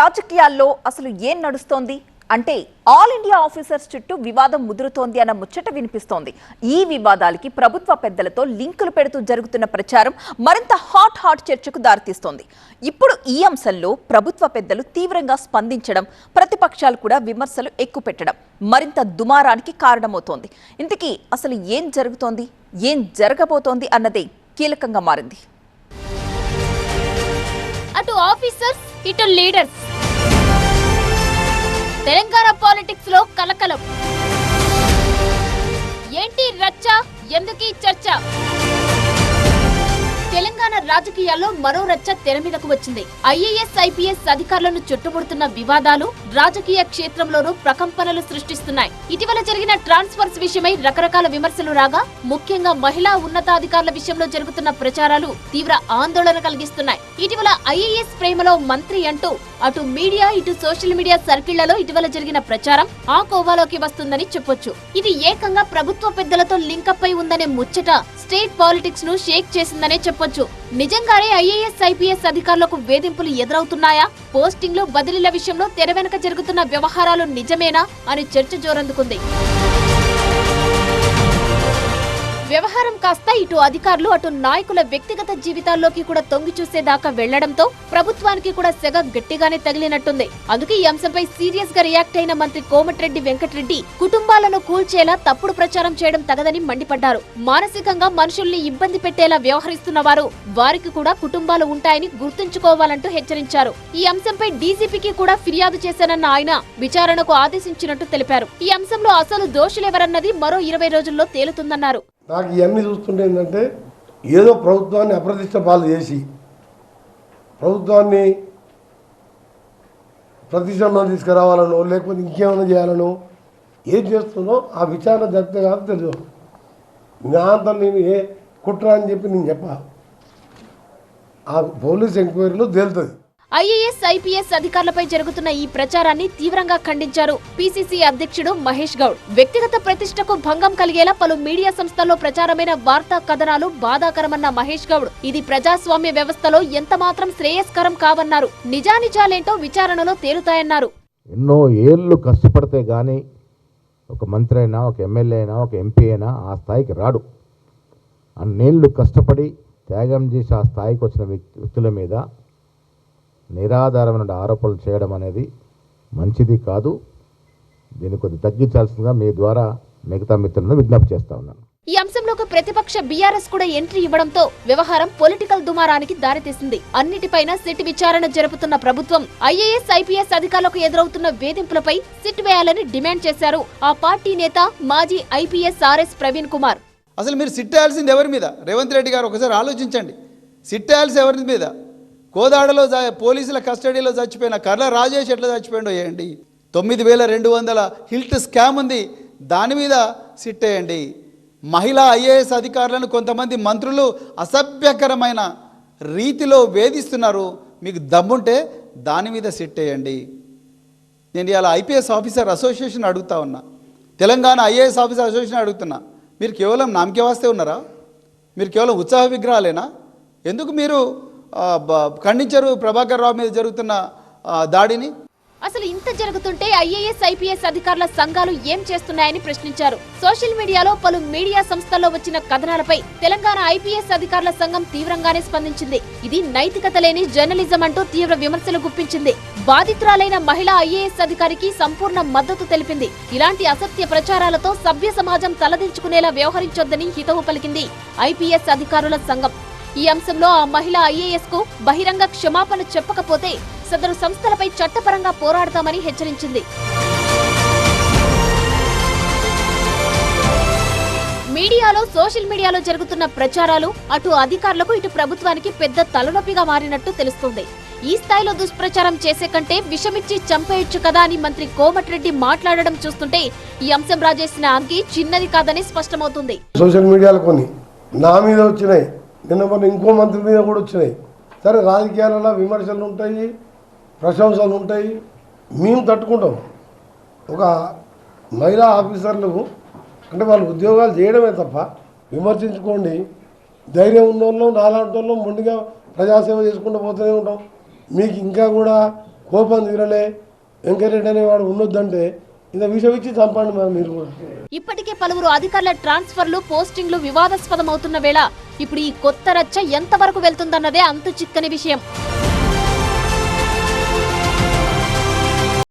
రాజకీయాల్లో అసలు ఏం నడుస్తోంది? అంటే ఆల్ ఇండియా ఆఫీసర్స్ చుట్టూ వివాదం ముదురుతోంది అన్న ముచ్చట వినిపిస్తోంది. ఈ వివాదాలకి ప్రభుత్వ పెద్దలతో లింకులు పెడుతూ జరుగుతున్న ప్రచారం మరింత హాట్ హాట్ చర్చకు దారితీస్తోంది. ఇప్పుడు ఈ అంశంలో ప్రభుత్వ పెద్దలు తీవ్రంగా స్పందించడం ప్రతిపక్షాలు కూడా విమర్శలు ఎక్కుపెట్టడం మరింత దుమారానికి కారణమవుతోంది. ఇంతకీ అసలు ఏం జరుగుతోంది? ఏం జరగబోతోంది అన్నదే కీలకంగా మారింది. అటు ఆఫీసర్స్ ఇటు లీడర్స్. తెలంగాణ పాలిటిక్స్లో కలకలం. ఏంటి రచ్చ? ఎందుకీ చర్చ? రాజకీయాల్లో మరో రచ్చ తెర మీదకు వచ్చింది. ఐఏఎస్ ఐపీఎస్ అధికారులను చుట్టుముడుతున్న వివాదాలు రాజకీయ క్షేత్రంలోనూ ప్రకంపనలు సృష్టిస్తున్నాయి. ఇటీవల జరిగిన ట్రాన్స్ఫర్స్ విషయమై రకరకాల విమర్శలు రాగా ముఖ్యంగా మహిళా ఉన్నతాధికారుల విషయంలో జరుగుతున్న ప్రచారాలు తీవ్ర ఆందోళన కలిగిస్తున్నాయి. ఇటీవల ఐఏఎస్ ప్రేమలో మంత్రి అంటూ అటు మీడియా ఇటు సోషల్ మీడియా సర్కిళ్ళలో ఇటీవల జరిగిన ప్రచారం ఆ కోవాలోకి వస్తుందని చెప్పొచ్చు. ఇది ఏకంగా ప్రభుత్వ పెద్దలతో లింకప్ అయి ఉందనే ముచ్చట స్టేట్ పాలిటిక్స్ను షేక్ చేసిందనే చెప్పొచ్చు. నిజంగానే ఐఏఎస్ ఐపీఎస్ అధికారులకు వేధింపులు ఎదురవుతున్నాయా? పోస్టింగ్లు బదిలీల విషయంలో తెర వెనుక జరుగుతున్న వ్యవహారాలు నిజమేనా అని చర్చ జోరందుకుంది. వ్యవహారం కాస్త ఇటు అధికారులు అటు నాయకుల వ్యక్తిగత జీవితాల్లోకి కూడా తొంగి చూసేదాకా వెళ్ళడంతో ప్రభుత్వానికి కూడా సెగ గట్టిగానే తగిలినట్టుంది. అందుకే ఈ అంశంపై సీరియస్గా రియాక్ట్ అయిన మంత్రి కోమటిరెడ్డి వెంకటరెడ్డి కుటుంబాలను కూల్చేలా తప్పుడు ప్రచారం చేయడం తగదని మండిపడ్డారు. మానసికంగా మనుషుల్ని ఇబ్బంది పెట్టేలా వ్యవహరిస్తున్న వారు వారికి కూడా కుటుంబాలు ఉంటాయని గుర్తుంచుకోవాలంటూ హెచ్చరించారు. ఈ అంశంపై డీజీపీకి కూడా ఫిర్యాదు చేశానన్న ఆయన విచారణకు ఆదేశించినట్టు తెలిపారు. ఈ అంశంలో అసలు దోషులెవరన్నది మరో ఇరవై రోజుల్లో తేలుతుందన్నారు. నాకు ఇవన్నీ చూస్తుంటే ఏంటంటే ఏదో ప్రభుత్వాన్ని అప్రతిష్ట పాలు చేసి ప్రభుత్వాన్ని ప్రతిష్టంలో తీసుకురావాలనో లేకపోతే ఇంకేమైనా చేయాలనో ఏం చేస్తుందో ఆ విచారణ జరిగితే కాదు తెలియదు నా నేను ఏ కుట్ర అని చెప్పి నేను చెప్పా ఆ పోలీస్ ఎంక్వైరీలో తేలుతుంది. ఐఏఎస్ ఐపీఎస్ అధికారులపై జరుగుతున్న ఈ ప్రచారాన్ని తీవ్రంగా ఖండించారు పీసీసీ అధ్యక్షుడు మహేష్ గౌడ్. వ్యక్తిగత ప్రతిష్టకు భంగం కలిగేలా పలు మీడియా సంస్థల్లో ప్రచారమైన వార్తా కథనాలు బాధాకరమన్న మహేష్ గౌడ్. ఇది ప్రజాస్వామ్య వ్యవస్థలో ఎంత మాత్రం శ్రేయస్కరం కావన్నారు. నిజానిజాలేంటో విచారణలో తేలుతాయన్నారు. ఎన్నో ఏళ్ళు కష్టపడితే కానీ ఒక మంత్రి అయినా ఒక ఎమ్మెల్యే అయినా ఒక ఎంపీ అయినా ఆ స్థాయికి రాడు. అన్నేళ్ళు కష్టపడి త్యాగం చేసి ఆ స్థాయికి వచ్చిన వ్యక్తి- వ్యక్తుల మీద నిరాధారమైన ఆరోపణలు చేయడం అనేది మంచిది కాదు. దీన్ని కొద్ది తగ్గించాల్సిందిగా మీ ద్వారా మిగతా మిత్రులను విజ్ఞప్తి చేస్తా ఉన్నాను. ఈ అంశంలోకి ప్రతిపక్ష బీఆర్ఎస్ కూడా ఎంట్రీ ఇవ్వడంతో వ్యవహారం పొలిటికల్ దుమారానికి దారితీసింది. అన్నిటిపైన సిట్ విచారణ జరుపుతున్న ప్రభుత్వం ఐఏఎస్ ఐపీఎస్ అధికారులకు ఎదురవుతున్న వేధింపులపై సిట్ వేయాలని డిమాండ్ చేశారు ఆ పార్టీ నేత మాజీ ఐపీఎస్ ఆర్ఎస్ ప్రవీణ్ కుమార్. అసలు మీరు సిట్ వేయాల్సింది ఎవరి మీద? రేవంత్ రెడ్డి గారు ఒకసారి ఆలోచించండి. సిట్ వేయాల్సి ఎవరి మీద? కోదాడలో పోలీసుల కస్టడీలో చచ్చిపోయిన కర్ల రాజేష్ ఎట్లా చచ్చిపోయిండో వేయండి తొమ్మిది వేల రెండు వందల హిల్ట్ స్కామ్ ఉంది. దాని మీద సిట్ వేయండి. మహిళా ఐఏఎస్ అధికారులను కొంతమంది మంత్రులు అసభ్యకరమైన రీతిలో వేధిస్తున్నారు. మీకు దమ్ముంటే దాని మీద సిట్ వేయండి. నేను ఇవాళ ఐపీఎస్ ఆఫీసర్ అసోసియేషన్ అడుగుతా ఉన్నా. తెలంగాణ ఐఏఎస్ ఆఫీసర్ అసోసియేషన్ అడుగుతున్నా. మీరు కేవలం నామకే వస్తే ఉన్నారా? మీరు కేవలం ఉత్సాహ విగ్రహాలేనా? ఎందుకు మీరు ఖండించరు ప్రభాకర్ రావు మీద జరుగుతున్న దాడిని. అసలు ఇంత జరుగుతుంటే ఐఏఎస్ ఐపీఎస్ అధికారుల సంఘాలు ఏం చేస్తున్నాయని ప్రశ్నించారు. సోషల్ మీడియాలో పలు మీడియా సంస్థల్లో వచ్చిన కథనాలపై తెలంగాణ ఐపీఎస్ అధికారుల సంఘం తీవ్రంగానే స్పందించింది. ఇది నైతికత లేని జర్నలిజం అంటూ తీవ్ర విమర్శలు గుప్పించింది. బాధితురాలైన మహిళా ఐఏఎస్ అధికారికి సంపూర్ణ మద్దతు తెలిపింది. ఇలాంటి అసత్య ప్రచారాలతో సభ్య సమాజం తలదించుకునేలా వ్యవహరించొద్దని హితవు పలికింది ఐపీఎస్ అధికారుల సంఘం. ఈ అంశంలో ఆ మహిళ ఐఏఎస్కు బహిరంగ క్షమాపణ చెప్పకపోతే సదరు సంస్థలపై చట్టపరంగా పోరాడతామని హెచ్చరించింది. మీడియాలో సోషల్ మీడియాలో జరుగుతున్న ప్రచారాలు అటు అధికారులకు ఇటు ప్రభుత్వానికి పెద్ద తలనొప్పిగా మారినట్టు తెలుస్తోంది. ఈ స్థాయిలో దుష్ప్రచారం చేసే కంటే విషమిచ్చి చంపేయొచ్చు కదా అని మంత్రి కోమటిరెడ్డి మాట్లాడడం చూస్తుంటే ఈ అంశం రాజేసిన అంకి చిన్నది కాదని స్పష్టమవుతుంది. సోషల్ మీడియాలో కొన్ని నా మీద వచ్చినాయి. నిన్న మొన్న ఇంకో మంత్రి మీద కూడా వచ్చినాయి. సరే రాజకీయాలలో విమర్శలు ఉంటాయి ప్రశంసలు ఉంటాయి. మేము తట్టుకుంటాం. ఒక మహిళా ఆఫీసర్లు అంటే వాళ్ళు ఉద్యోగాలు చేయడమే తప్ప విమర్శించుకోండి. ధైర్యం ఉన్న వాళ్ళు నాలాంటి వాళ్ళు మొండిగా ప్రజాసేవ చేసుకుంటూ పోతూనే ఉంటాం. మీకు ఇంకా కూడా కోపం తీరలే వెంకరెడ్డి అనేవాడు ఉండొద్దంటే ఇంత విషయం చంపండి మీరు కూడా. ఇప్పటికే పలువురు అధికారుల ట్రాన్స్ఫర్లు పోస్టింగ్లు వివాదాస్పదమవుతున్న వేళ ఇప్పుడు ఈ కొత్త రచ్చ ఎంతవరకు వెళ్తుందన్నదే అంతు చిక్కని విషయం.